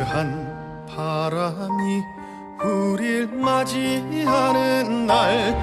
따스한 바람이 우릴 맞이하는 날